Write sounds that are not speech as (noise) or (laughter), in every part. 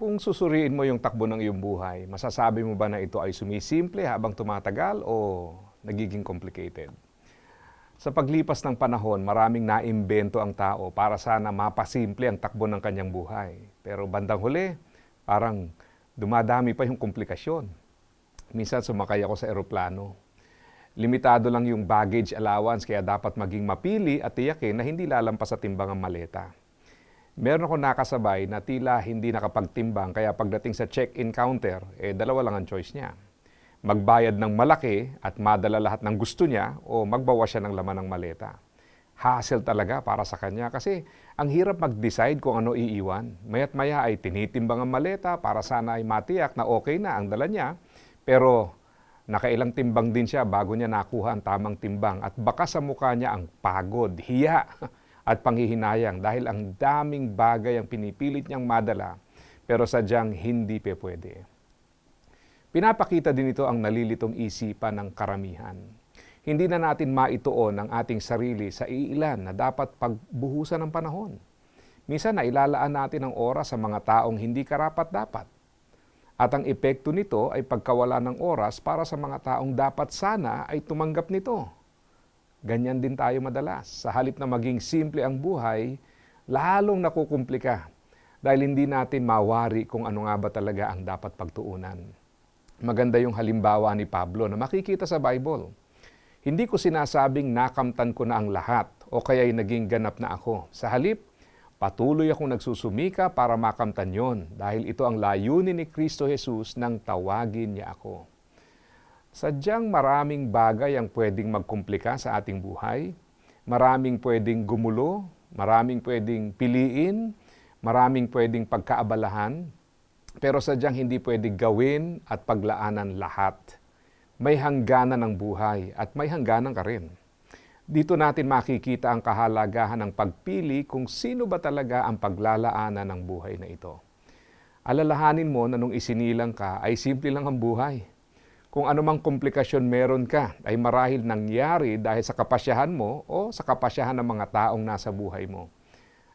Kung susuriin mo yung takbo ng iyong buhay, masasabi mo ba na ito ay sumisimple habang tumatagal o nagiging complicated? Sa paglipas ng panahon, maraming naimbento ang tao para sana mapasimple ang takbo ng kanyang buhay. Pero bandang huli, parang dumadami pa yung komplikasyon. Minsan sumakay ako sa eroplano. Limitado lang yung baggage allowance kaya dapat maging mapili at tiyakin na hindi lalampas sa timbang ang maleta. Meron ako nakasabay na tila hindi nakapagtimbang kaya pagdating sa check-in counter, eh dalawa lang ang choice niya. Magbayad ng malaki at madala lahat ng gusto niya o magbawas siya ng laman ng maleta. Hassle talaga para sa kanya kasi ang hirap mag-decide kung ano iiwan. Mayat maya ay tinitimbang ang maleta para sana ay matiyak na okay na ang dala niya. Pero nakailang timbang din siya bago niya nakuha ang tamang timbang at baka sa mukha niya ang pagod, hiya (laughs) at panghihinayang dahil ang daming bagay ang pinipilit niyang madala pero sadyang hindi pe pwede. Pinapakita din ito ang nalilitong isipan ng karamihan. Hindi na natin maituon ang ating sarili sa iilan na dapat pagbuhusan ng panahon. Minsan na ilalaan natin ang oras sa mga taong hindi karapat-dapat. At ang epekto nito ay pagkawala ng oras para sa mga taong dapat sana ay tumanggap nito. Ganyan din tayo madalas. Sa halip na maging simple ang buhay, lalong nakukumplika dahil hindi natin mawari kung ano nga ba talaga ang dapat pagtuunan. Maganda yung halimbawa ni Pablo na makikita sa Bible. Hindi ko sinasabing nakamtan ko na ang lahat o kaya'y naging ganap na ako. Sa halip, patuloy akong nagsusumika para makamtan yon dahil ito ang layunin ni Kristo Jesus nang tawagin niya ako. Sadyang maraming bagay ang pwedeng magkomplika sa ating buhay. Maraming pwedeng gumulo, maraming pwedeng piliin, maraming pwedeng pagkaabalahan, pero sadyang hindi pwedeng gawin at paglaanan lahat. May hangganan ng buhay at may hangganan ka rin. Dito natin makikita ang kahalagahan ng pagpili kung sino ba talaga ang paglalaanan ng buhay na ito. Alalahanin mo na nung isinilang ka ay simple lang ang buhay. Kung anumang komplikasyon meron ka ay marahil nangyari dahil sa kapasyahan mo o sa kapasyahan ng mga taong nasa buhay mo.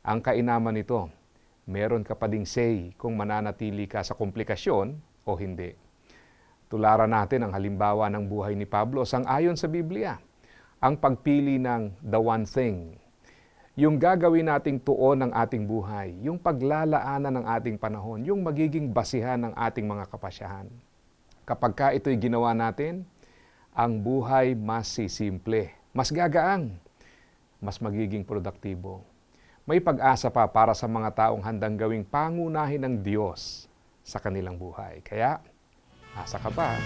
Ang kainaman nito, meron ka pa ding say kung mananatili ka sa komplikasyon o hindi. Tularan natin ang halimbawa ng buhay ni Pablo sang ayon sa Biblia. Ang pagpili ng the one thing. Yung gagawin nating tuon ng ating buhay, yung paglalaanan ng ating panahon, yung magiging basihan ng ating mga kapasyahan. Kapag ka ito'y ginawa natin, ang buhay mas sisimple, mas gagaang, mas magiging produktibo. May pag-asa pa para sa mga taong handang gawing pangunahin ng Diyos sa kanilang buhay. Kaya, asa ka pa.